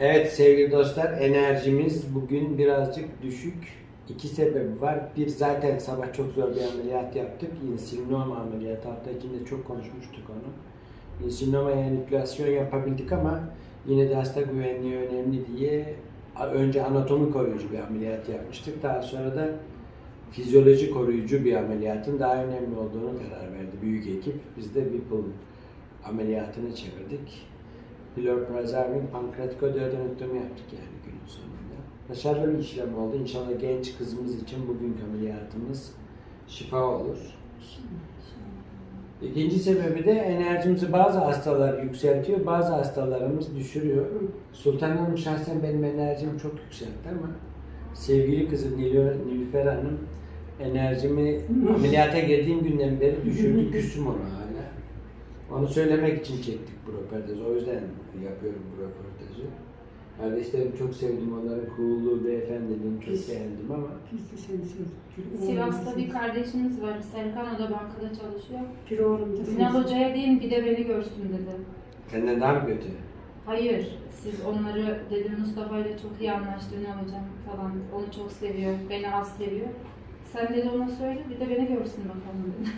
Evet sevgili dostlar enerjimiz bugün birazcık düşük. İki sebebi var. Bir zaten sabah çok zor bir ameliyat yaptık. İnsulinoma ameliyatı. Hafta içinde çok konuşmuştuk onu. İnsulinomaya enüklasyon yapabildik ama yine de hasta güvenliği önemli diye önce anatomi koruyucu bir ameliyat yapmıştık. Daha sonra da fizyoloji koruyucu bir ameliyatın daha önemli olduğunu karar verdi büyük ekip. Biz de Whipple ameliyatını çevirdik. Pilorazervin pankreatikoduodenektomi yaptık yani günün sonunda. Başarılı bir işlem oldu. İnşallah genç kızımız için bugünkü ameliyatımız şifa olur. İkinci sebebi de enerjimizi bazı hastalar yükseltiyor, bazı hastalarımız düşürüyor. Sultan Hanım şahsen benim enerjimi çok yükseltti ama sevgili kızım Nilü- Nilüfer Hanım enerjimi ameliyata girdiğim günden beri düşürdü, küsüm ona. Onu söylemek için çektik bu röportajı. O yüzden yapıyorum bu röportajı. Kardeşlerimi çok sevdim, onların coolluğu, beyefendiliğini çok Biz- beğendim ama Biz de seni sevdik. Sivas'ta bir kardeşimiz var. Serkan o da bankada çalışıyor. Bir oğlum da seni Ünal sevdik. Hoca'ya deyin bir de beni görsün dedi. senden daha mı kötü? Hayır, siz onları dedi Mustafa ile çok iyi anlaştı Ünal Hocam falan. Onu çok seviyor, beni az seviyor. Sen dedi ona söyle bir de beni görsün bakalım dedi.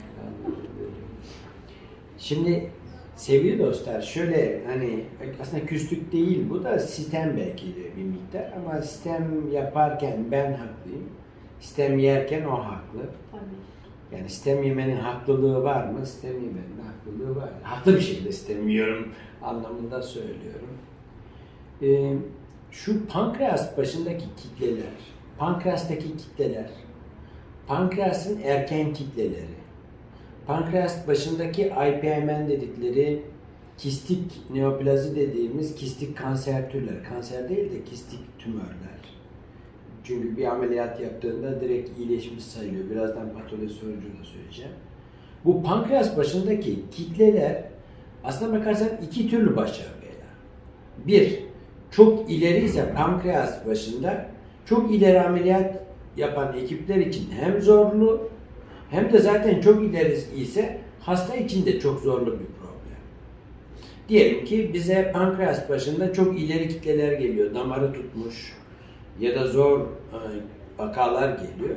Şimdi sevgili dostlar şöyle hani aslında küslük değil bu da sistem belki de bir miktar ama sistem yaparken ben haklıyım. Sistem yerken o haklı. Tabii. Yani sistem yemenin haklılığı var mı? Sistem yemenin haklılığı var. Haklı bir şekilde sistem yiyorum anlamında söylüyorum. Ee, şu pankreas başındaki kitleler, pankreastaki kitleler, pankreasın erken kitleleri, pankreas başındaki IPMN dedikleri kistik neoplazi dediğimiz kistik kanser türler, kanser değil de kistik tümörler. Çünkü bir ameliyat yaptığında direkt iyileşmiş sayılıyor. Birazdan patoloji sonucu da söyleyeceğim. Bu pankreas başındaki kitleler aslına bakarsan iki türlü beyler. Bir, çok ileri ise pankreas başında çok ileri ameliyat yapan ekipler için hem zorlu hem de zaten çok ileri ise hasta için de çok zorlu bir problem. Diyelim ki bize pankreas başında çok ileri kitleler geliyor. Damarı tutmuş ya da zor e, vakalar geliyor.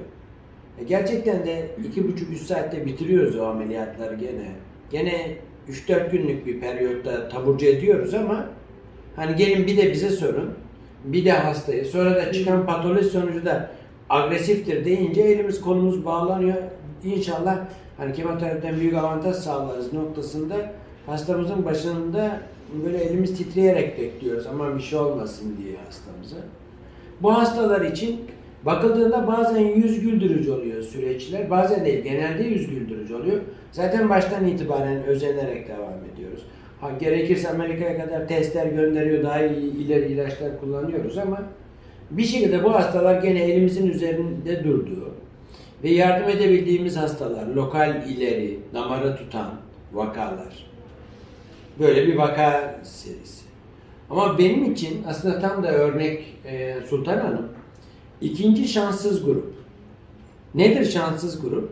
E, gerçekten de iki buçuk üç saatte bitiriyoruz o ameliyatları gene. Gene 3-4 günlük bir periyotta taburcu ediyoruz ama hani gelin bir de bize sorun. Bir de hastayı. Sonra da çıkan patoloji sonucu da agresiftir deyince elimiz kolumuz bağlanıyor. İnşallah hani kemoterapiden büyük avantaj sağlarız noktasında hastamızın başında böyle elimiz titreyerek bekliyoruz. Aman bir şey olmasın diye hastamıza. Bu hastalar için bakıldığında bazen yüz güldürücü oluyor süreçler, bazen değil, genelde yüz güldürücü oluyor. Zaten baştan itibaren özenerek devam ediyoruz. Ha, gerekirse Amerika'ya kadar testler gönderiyor, daha iyi ileri ilaçlar kullanıyoruz ama bir şekilde bu hastalar gene elimizin üzerinde durduğu ve yardım edebildiğimiz hastalar, lokal ileri, damarı tutan vakalar. Böyle bir vaka serisi. Ama benim için aslında tam da örnek e, Sultan Hanım ikinci şanssız grup. Nedir şanssız grup?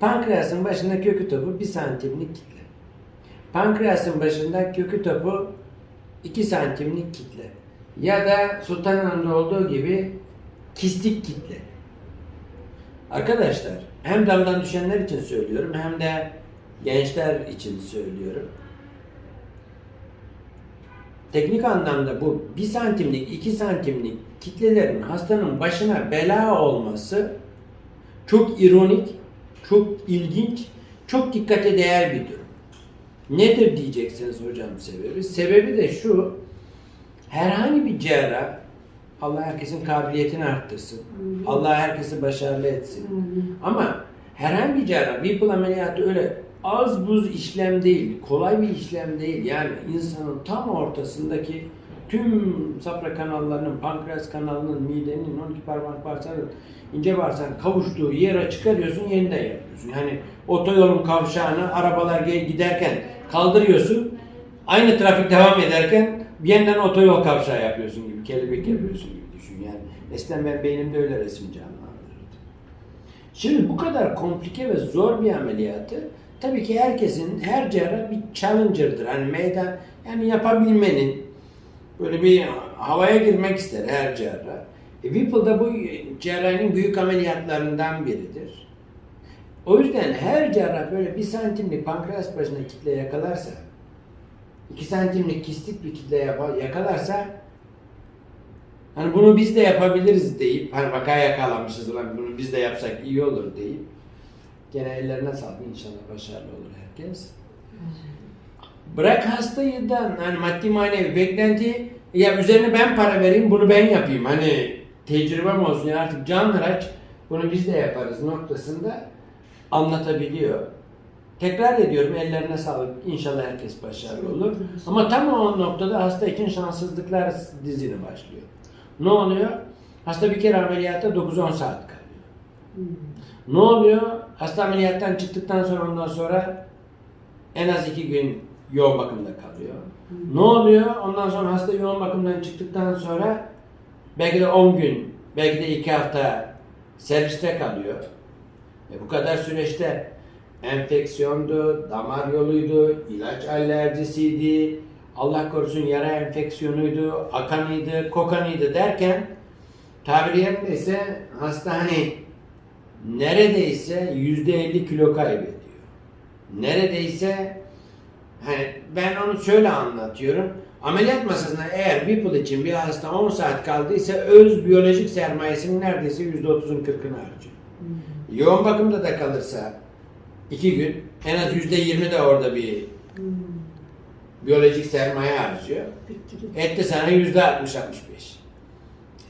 Pankreasın başında kökü topu 1 santimlik kitle. Pankreasın başında kökü topu 2 santimlik kitle. Ya da Sultan Hanım'da olduğu gibi kistik kitle. Arkadaşlar hem damdan düşenler için söylüyorum hem de gençler için söylüyorum. Teknik anlamda bu 1 santimlik, 2 santimlik kitlelerin hastanın başına bela olması çok ironik, çok ilginç, çok dikkate değer bir durum. Nedir diyeceksiniz hocam sebebi? Sebebi de şu, herhangi bir cerrah, Allah herkesin kabiliyetini arttırsın, Allah herkesi başarılı etsin. Ama herhangi bir cerrah, Whipple ameliyatı öyle az buz işlem değil, kolay bir işlem değil. Yani insanın tam ortasındaki tüm safra kanallarının, pankreas kanalının, midenin, 12 parmak bağırsağının, ince bağırsağın kavuştuğu yere çıkarıyorsun, yeniden yapıyorsun. Yani otoyolun kavşağını arabalar giderken kaldırıyorsun, aynı trafik devam ederken yeniden otoyol kavşağı yapıyorsun gibi, kelebek yapıyorsun gibi düşün. Yani eskiden ben beynimde öyle resim canlandırırdım. Şimdi bu kadar komplike ve zor bir ameliyatı tabii ki herkesin, her cerrah bir challenger'dır. Hani meydan, yani yapabilmenin Böyle bir havaya girmek ister her cerrah. E, Whipple da bu cerrahinin büyük ameliyatlarından biridir. O yüzden her cerrah böyle bir santimlik pankreas başına kitle yakalarsa, iki santimlik kistik bir kitle yakalarsa, hani bunu biz de yapabiliriz deyip, hani vaka yakalamışız ulan bunu biz de yapsak iyi olur deyip, gene ellerine sağlık inşallah başarılı olur herkes. Bırak hastayıdan hani maddi manevi beklenti ya üzerine ben para vereyim bunu ben yapayım hani tecrübem olsun ya artık canlıraç bunu biz de yaparız noktasında anlatabiliyor. Tekrar ediyorum ellerine sağlık inşallah herkes başarılı olur. Ama tam o noktada hasta için şanssızlıklar dizini başlıyor. Ne oluyor? Hasta bir kere ameliyata 9-10 saat kalıyor. Hmm. Ne oluyor? Hasta ameliyattan çıktıktan sonra ondan sonra en az iki gün yoğun bakımda kalıyor. Ne oluyor? Ondan sonra hasta yoğun bakımdan çıktıktan sonra belki de 10 gün, belki de 2 hafta serviste kalıyor. E bu kadar süreçte enfeksiyondu, damar yoluydu, ilaç alerjisiydi, Allah korusun yara enfeksiyonuydu, akanıydı, kokanıydı derken tabiri yerindeyse hasta hani neredeyse yüzde 50 kilo kaybediyor. Neredeyse hani ben onu şöyle anlatıyorum. Ameliyat masasında eğer Whipple için bir hasta 10 saat kaldıysa öz biyolojik sermayesinin neredeyse yüzde 30'un 40'ını harcıyor. Hmm. Yoğun bakımda da kalırsa 2 gün en az yüzde 20 de orada bir Hmm. biyolojik sermaye harcıyor. Gitti. Etti sana yüzde 60-65.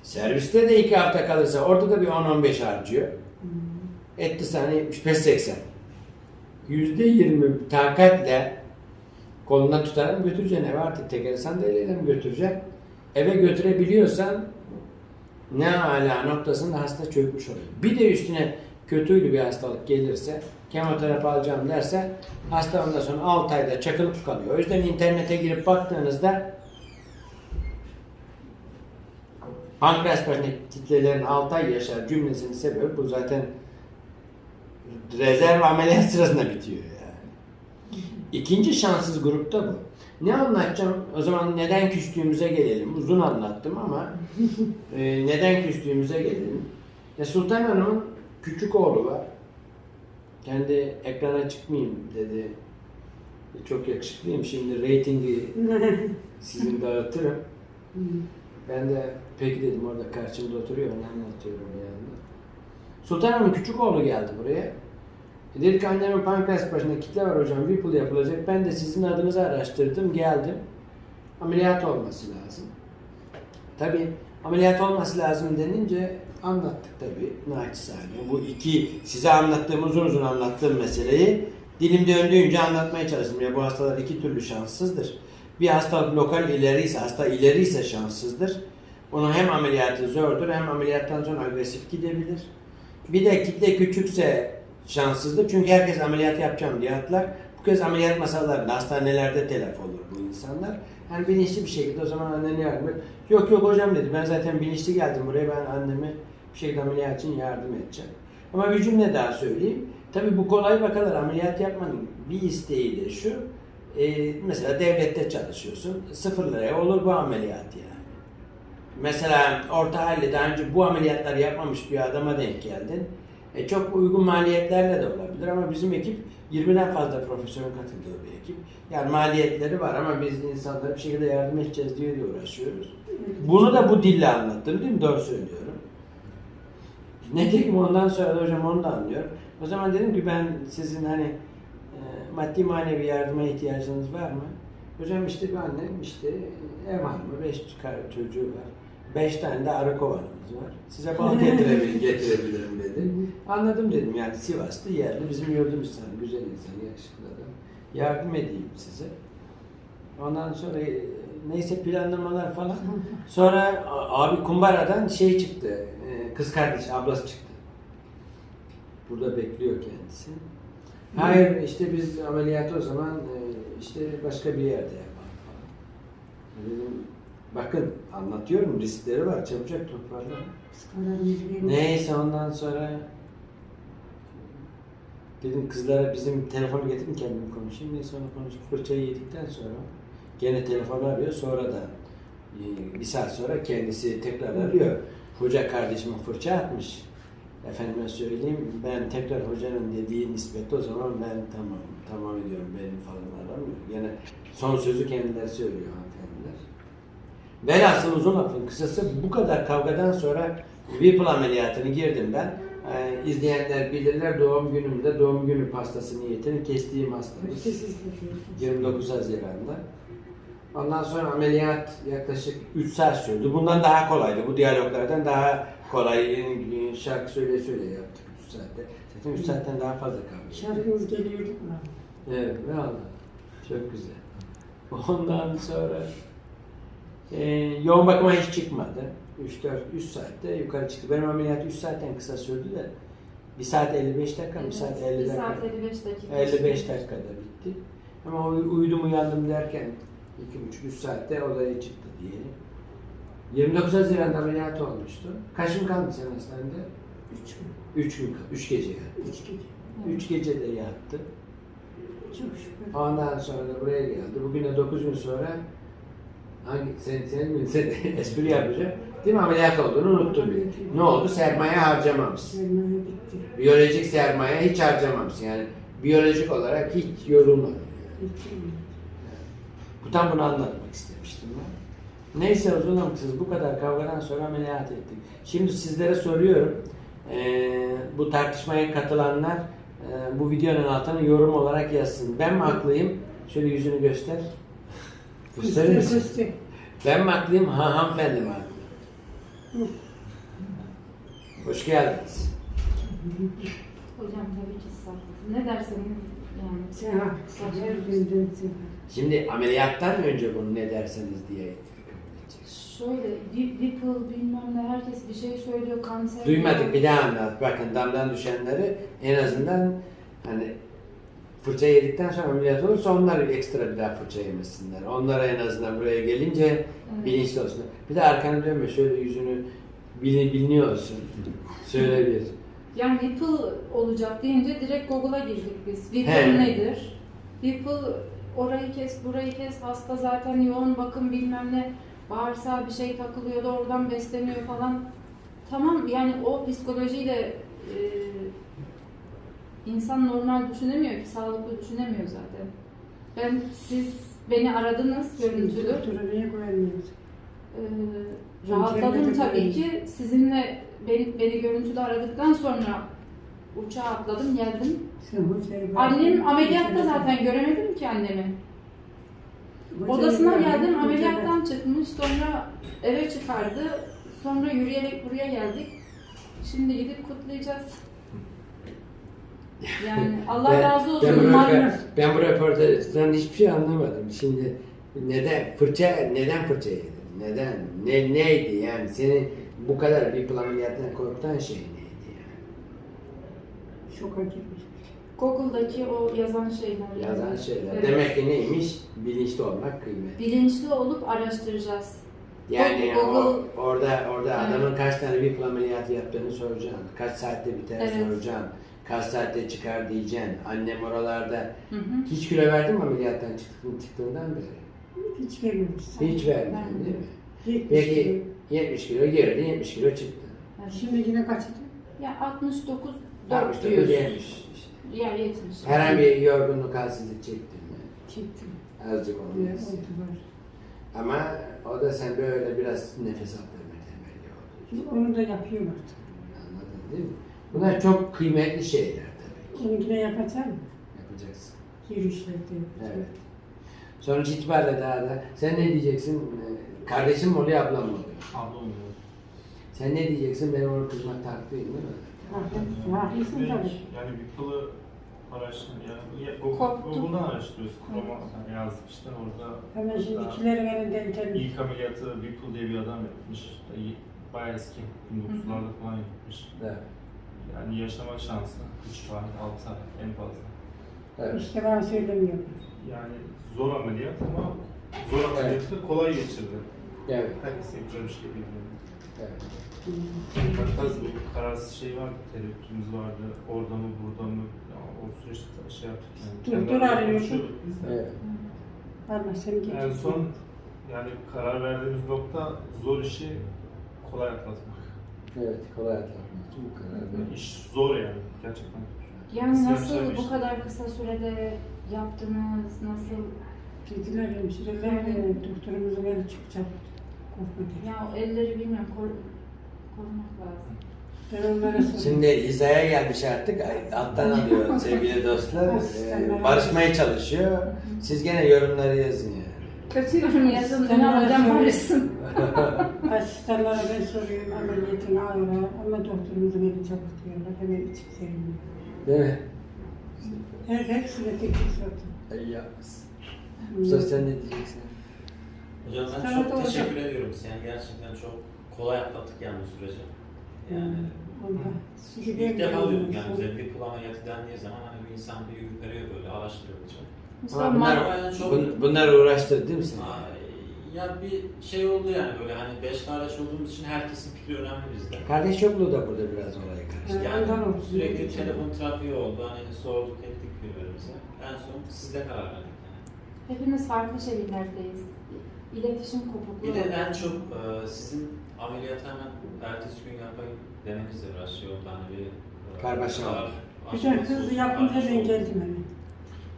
Serviste de 2 hafta kalırsa orada da bir 10-15 harcıyor. Hmm. Etti sana 75-80. Yüzde 20 takatle kolundan tutarak götüreceksin eve artık teker sandalyeyle mi götüreceksin? Eve götürebiliyorsan ne ala noktasında hasta çökmüş oluyor. Bir de üstüne kötüydü bir hastalık gelirse, kemoterapi alacağım derse hasta ondan sonra 6 ayda çakılıp kalıyor. O yüzden internete girip baktığınızda pankreas kitlelerin 6 ay yaşar cümlesinin sebebi bu zaten rezerv ameliyat sırasında bitiyor yani. İkinci şanssız grupta bu. Ne anlatacağım? O zaman neden küstüğümüze gelelim. Uzun anlattım ama e, neden küstüğümüze gelelim. Ya Sultan Hanım'ın küçük oğlu var. Kendi ekrana çıkmayayım dedi. Çok yakışıklıyım şimdi reytingi sizin dağıtırım. Ben de peki dedim orada karşımda oturuyor onu anlatıyorum yani. Sultan Hanım küçük oğlu geldi buraya. E Dedi ki annemin pankreas başında kitle var hocam Whipple yapılacak. Ben de sizin adınızı araştırdım geldim. Ameliyat olması lazım. Tabi ameliyat olması lazım denince anlattık tabi naçizane. Bu iki size anlattığım uzun uzun anlattığım meseleyi dilim döndüğünce anlatmaya çalıştım. Ya bu hastalar iki türlü şanssızdır. Bir hastalık lokal ileriyse, hasta ileriyse şanssızdır. Onun hem ameliyatı zordur hem ameliyattan sonra agresif gidebilir. Bir de kitle küçükse şanssızdır. Çünkü herkes ameliyat yapacağım diye atlar. Bu kez ameliyat masalarında, hastanelerde telef olur bu insanlar. Yani bilinçli bir şekilde o zaman annene yardım et. Yok yok hocam dedi ben zaten bilinçli geldim buraya ben anneme şekilde ameliyat için yardım edeceğim. Ama bir cümle daha söyleyeyim. Tabii bu kolay vakalar ameliyat yapmanın bir isteği de şu. e, mesela devlette çalışıyorsun. Sıfır liraya olur bu ameliyat yani. Mesela orta halde daha önce bu ameliyatları yapmamış bir adama denk geldin. E, çok uygun maliyetlerle de olabilir ama bizim ekip 20'den fazla profesyonel katıldığı bir ekip. Yani maliyetleri var ama biz insanlara bir şekilde yardım edeceğiz diye de uğraşıyoruz. Bunu da bu dille anlattım değil mi? Doğru söylüyorum. Ne dedim ondan sonra da hocam onu da anlıyorum. O zaman dedim ki ben sizin hani e, maddi manevi yardıma ihtiyacınız var mı? Hocam işte bir annem işte ev hanımı, beş çocuğu var. Beş tane de arı kovanımız var. Size bal getirebilirim, getirebilirim dedi. Anladım dedim yani Sivas'ta yerli bizim yurdumuz insan, güzel insan, yakışıklı adam. Yardım edeyim size. Ondan sonra e, neyse planlamalar falan. Sonra abi Kumbara'dan şey çıktı, kız kardeş, ablası çıktı. Burada bekliyor kendisi. Hayır işte biz ameliyatı o zaman e, işte başka bir yerde yapalım falan. Dedim bakın anlatıyorum riskleri var çabucak toparlan. Neyse ondan sonra dedim kızlara bizim telefonu getirin kendim konuşayım. Neyse onu konuşup fırçayı yedikten sonra gene telefonu arıyor. Sonra da Ee, Bir saat sonra kendisi tekrar arıyor. Hoca kardeşime fırça atmış. Efendime söyleyeyim ben tekrar hocanın dediği nispette o zaman ben tamam tamam ediyorum benim falan aramıyor. Yine son sözü kendileri söylüyor hanımefendiler. Velhasıl uzun lafın kısası bu kadar kavgadan sonra Whipple ameliyatını girdim ben. Ee, izleyenler bilirler doğum günümde doğum günü pastası niyetini kestiğim. Hırsızlık yapıyor. 29 Haziran'da. Ondan sonra ameliyat yaklaşık 3 saat sürdü. Bundan daha kolaydı. Bu diyaloglardan daha kolay. Şarkı söyle söyle yaptık 3 saatte. Zaten 3 saatten daha fazla kaldı. Şarkımız geliyordu mu? Evet, valla. Çok güzel. Ondan sonra e, yoğun bakıma hiç çıkmadı. 3-4 3 saatte yukarı çıktı. Benim ameliyat 3 saatten kısa sürdü de 1 saat 55 dakika, 1 saat 50 1 dakika. saat 55 dakika. 55 dakikada bitti. Ama uy- uyudum uyandım derken 2,5-3 saatte odaya çıktı diyelim. 29 Haziran'da ameliyat olmuştu. Kaç gün kaldın sen hastanede? Üç gün. 3 gün, 3 gece yattı. Üç gece. 3 gece de yattı. Çok şükür. Ondan sonra da buraya geldi. Bugün de 9 gün sonra hangi sen sen mi sen espri yapacak. Değil mi ameliyat olduğunu unuttun bir. Ne oldu? Sermaye harcamamışsın. Sermaye bitti. Biyolojik sermaye hiç harcamamışsın. Yani biyolojik olarak hiç yorulmadın. Bitti. Tam bunu anlatmak istemiştim ben. Neyse uzun lafsız bu kadar kavgadan sonra ameliyat ettik. Şimdi sizlere soruyorum. Ee, bu tartışmaya katılanlar e, bu videonun altına yorum olarak yazsın. Ben mi haklıyım? Şöyle yüzünü göster. Gösterir misin? Ben mi haklıyım? Ha, hanımefendi mi haklı? Hoş geldiniz. Hocam tabii ki sağ Ne dersen yani. Sen haklısın. Her günden sen Şimdi ameliyattan önce bunu ne derseniz diye. Şöyle Whipple bilmem ne herkes bir şey söylüyor kanser. Duymadık bir daha anlat. Bakın damdan düşenleri en azından hani fırça yedikten sonra ameliyat olursa onlar ekstra bir daha fırça yemesinler. Onlara en azından buraya gelince Evet. bilinçli olsun. Bir de arkanı dönme şöyle yüzünü bilin, biliniyor olsun. Söyle bir. Yani Whipple olacak deyince direkt Google'a girdik biz. Whipple He. nedir? Whipple orayı kes, burayı kes, hasta zaten yoğun bakım bilmem ne, bağırsağa bir şey takılıyor da oradan besleniyor falan. Tamam yani o psikolojiyle e, insan normal düşünemiyor ki, sağlıklı düşünemiyor zaten. Ben, siz beni aradınız görüntülü. Doktora niye koyamıyorsun? Ee, rahatladım tabii ki. Sizinle beni, beni görüntülü aradıktan sonra uçağa atladım geldim. Bak. Annem ameliyatta zaten göremedim ki annemi. Hocayı Odasına geldim ameliyattan çıkmış sonra eve çıkardı. Sonra yürüyerek buraya geldik. Şimdi gidip kutlayacağız. Yani Allah Ben- razı Ben olsun. bu, Mar- röportaj- ben bu röportajdan hiçbir şey anlamadım. Şimdi neden fırça neden fırça yedin? Neden? Ne neydi yani senin bu kadar bir ameliyattan korkutan şey neydi yani? Şoka girmiş. Google'daki o yazan şeyler. Yazan şeyler. Evet. Demek ki neymiş? Bilinçli olmak kıymetli. Bilinçli olup araştıracağız. Yani o, Google- orada orada Evet. adamın kaç tane bir ameliyatı yaptığını soracaksın. Kaç saatte biter Evet. soracaksın. Kaç saatte çıkar diyeceksin. Annem oralarda Hı hı. hiç kilo verdin mi ameliyattan çıktığın, çıktığından beri? Hiç vermemişsin. Hiç vermedin değil mi? Yetmiş Peki kilo. 70 kilo girdin, 70 kilo çıktı. Evet. Şimdi yine kaçtı? Ya 69 60 400. yemiş. işte. Ya 70. Herhangi bir yorgunluk, halsizlik çektin mi? Çektim. Azıcık oldu var. Ama o da sen böyle biraz nefes aldırma temelli oldu. Onu da yapıyorum artık. Anladın değil mi? Bunlar çok kıymetli şeyler tabii ki. Onu yine yapacağım. Yapacaksın. Yürüyüşlerde yapacağım. Evet. Sonuç itibariyle daha da sen ne diyeceksin? Ee, Kardeşim mi oluyor, ablam mı oluyor? Abla oluyor. Sen ne diyeceksin? Benim onu kızmakta haklıyım değil mi? Haklı- Haklısın tabii. Yani bir kılı araştır, yani. Google'dan araştırıyoruz. Chrome'a yazdık işte orada. Hemen şimdi daha ikilerin elinden temiz. İlk ameliyatı Whipple diye bir adam yapmış. İyi- Bayağı eski. 1900'larda falan yapmış. Evet. Yani yaşama şansı 3 ay, 6 ay en fazla. Evet. İşte bana söylemiyor. Yani zor ameliyat ama zor ameliyatı kolay geçirdi. Evet. Herkes yapacak şey değil. evet. Hatta bu kararsız şey vardı, tereddütümüz vardı. Orada mı, burada mı? Ya, o süreçte şey yaptık yani. Dur, dur de. Evet. Ama sen geç. En son yani karar verdiğimiz nokta zor işi kolay atlatmak. Evet, kolay atlatmak bu karar verdim. İş zor yani gerçekten. Yani Siyah nasıl bu kadar kısa sürede yaptınız? Nasıl? Dediler hemşireler e, doktorumuzun eli çıkacak. Dedi. Ya o elleri bilmiyorum kor korumak lazım. Ben onlara sordum. Şimdi hizaya gelmiş artık. Alttan alıyor sevgili dostlar. Ee, barışmaya çalışıyor. Siz gene yorumları yazın yani. Kötü yorum yazın. Ben alacağım barışsın. Asistanlara ben soruyorum ameliyatın ağır ama doktorumuzun eli çabuk diyorlar. Hemen içip seviniyor. Değil mi? Her hepsine tek tek sordum. İyi yapmışsın. Mustafa sen ne diyeceksin? Hocam ben çok hocam. teşekkür ediyorum. Yani gerçekten çok kolay atlattık yani bu süreci. Yani Onda. ilk defa duydum yani bir kul ameliyatı dendiği zaman hani bir insan bir ürperiyor böyle araştırıyor Ama bunlar- yani çok Bun, bunlar uğraştırdı değil mi seni? Ay, ya bir şey oldu yani böyle hani beş kardeş olduğumuz için herkesin fikri önemli bizde. Kardeş yokluğu da burada biraz olay karıştı. Yani oldu. sürekli telefon trafiği oldu. Hani sorduk ettik birbirimize. En son sizde karar verdik yani. Hepimiz farklı şehirlerdeyiz. İletişim kopukluğu. Bir de en çok e, sizin ameliyatı hemen ertesi gün yapayım demenizle biraz şey oldu. Hani bir e, Karmaşa karar oldu. Güzel aşaması hızlı yapınca karmaşa ben oldu. geldim hemen.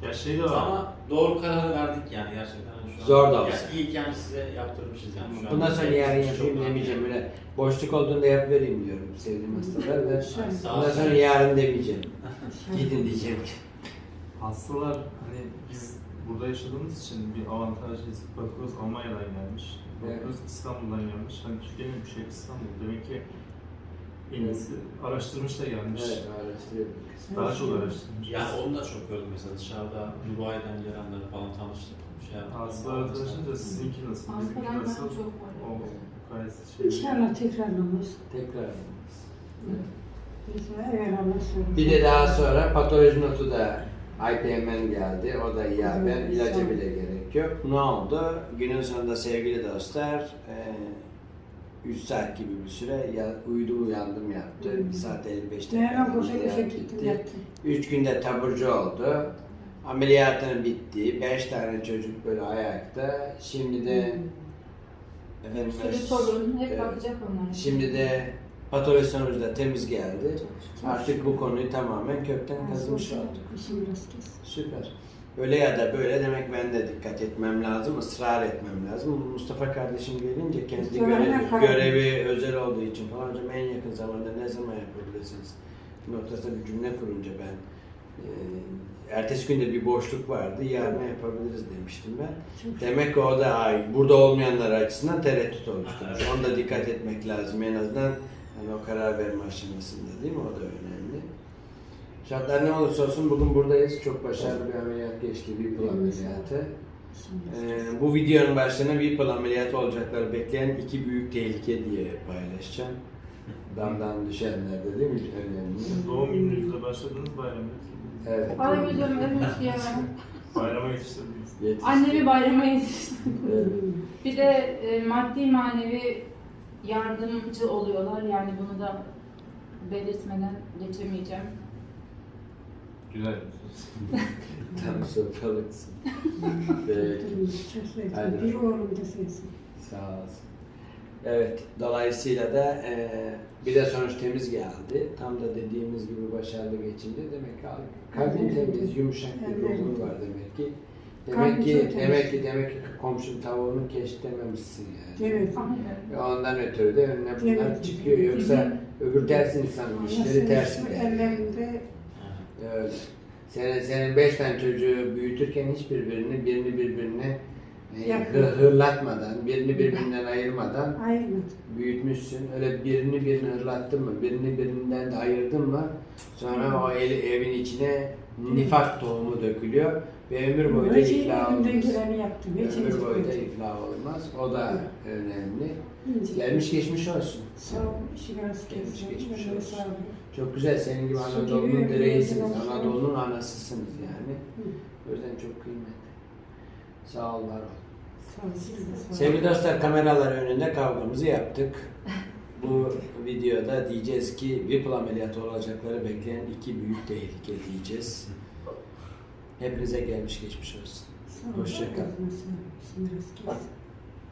Ya şey de var. Ama doğru kararı verdik yani gerçekten. Hani şu an- Zor da olsa. iyi ki yani size yaptırmışız yani şu an. Bundan sonra yarın Çok yapayım önemli. demeyeceğim. Böyle boşluk olduğunda yap vereyim diyorum sevdiğim hastalar. Ben Şöyle. Sağ bundan olsun. sonra yarın demeyeceğim. Gidin diyeceğim ki. Hastalar hani biz burada yaşadığımız için bir avantajlıyız. Bakıyoruz Almanya'dan gelmiş. Bakıyoruz İstanbul'dan gelmiş. Hani Türkiye'nin bir şey İstanbul. Demek ki en iyisi araştırmış da gelmiş. Evet, araştırıyorum. Daha çok araştırmış. Yani onu da çok gördüm mesela dışarıda Dubai'den gelenleri falan tanıştık. Şey. Hastalar tanışınca sizinki nasıl, bizimki nasıl? çok var. O gayet şey. İnşallah tekrarlamaz. Tekrar. Biz evvel Allah sorun. Bir de daha sonra patoloji notu da IPM'den geldi. O da iyi haber. İlaca bile gerek yok. Ne oldu? Günün sonunda sevgili dostlar 3 saat gibi bir süre ya, uyudu uyandım yaptı. Hmm. 1 saat 55 Ben hemen dakika. koşa koşa ameliyat gittim bitti. yattım. 3 günde taburcu oldu. Ameliyatını bitti. 5 tane çocuk böyle ayakta. Şimdi de efendim Sürü torun hep Evet. bakacak onlara. Şimdi de patoloji sonucu da temiz geldi. Artık bu konuyu tamamen kökten kazımış olduk. Süper. Öyle ya da böyle demek ben de dikkat etmem lazım, ısrar etmem lazım. Mustafa kardeşim gelince kendi görevi, görevi özel olduğu için falan hocam en yakın zamanda ne zaman yapabilirsiniz noktasında bir cümle kurunca ben e, ertesi günde bir boşluk vardı, yarına yapabiliriz demiştim ben. Çok Demek ki o da ay, burada olmayanlar açısından tereddüt oluşturmuş. Evet. Onda dikkat etmek lazım en azından hani o karar verme aşamasında değil mi? O da önemli. Şartlar ne olursa olsun bugün buradayız. Çok başarılı bir ameliyat geçti. Whipple ameliyatı. Ee, bu videonun başlığına Whipple ameliyatı olacakları bekleyen iki büyük tehlike diye paylaşacağım. Damdan düşenlerde değil mi? Önemli. Doğum gününüzle başladınız bayramı. Evet. Ay hocam evet ya. Bayrama yetiştirdiniz. Yetişti. Annemi bayrama yetiştirdim. Evet. Bir de e, maddi manevi yardımcı oluyorlar. Yani bunu da belirtmeden geçemeyeceğim. Güzel. Tam. Çok Hadi. sevdim. Bir oğlum da sensin. Sağ olasın. Evet, dolayısıyla da e, bir de sonuç temiz geldi. Tam da dediğimiz gibi başarılı geçince demek ki kalbin temiz, yumuşak bir Evet. ruhun var demek ki. Demek ki demek ki demek ki komşun tavuğunu keşitlememişsin yani. Evet. Ve ondan ötürü de önüne bunlar Evet. çıkıyor. Yoksa öbür ters insanın işleri ters gider. Ellerinde Öyle. Senin, senin beş tane çocuğu büyütürken hiçbirbirini birini birbirine hırlatmadan, birini birbirinden ayırmadan ayırmadı. büyütmüşsün. Öyle birini birini hırlattın mı, birini birinden de ayırdın mı sonra o el, evin içine nifak tohumu dökülüyor ve ömür boyu da şeyin iflah elimden olmaz. geleni yaptım. Hiç Ömür boyu da iflah olmaz. O da önemli. İncik. Gelmiş geçmiş olsun. Sağ geçmiş olsun. sağ. Çok güzel. Senin gibi Su Anadolu'nun gibi direğisiniz. Anadolu'nun anasısınız yani. Hı. O yüzden çok kıymetli. Sağ ol, var ol. Sevgili dostlar kameralar önünde kavgamızı yaptık. Bu videoda diyeceğiz ki Whipple ameliyatı olacakları bekleyen iki büyük tehlike diyeceğiz. Hepinize gelmiş geçmiş olsun. Sağ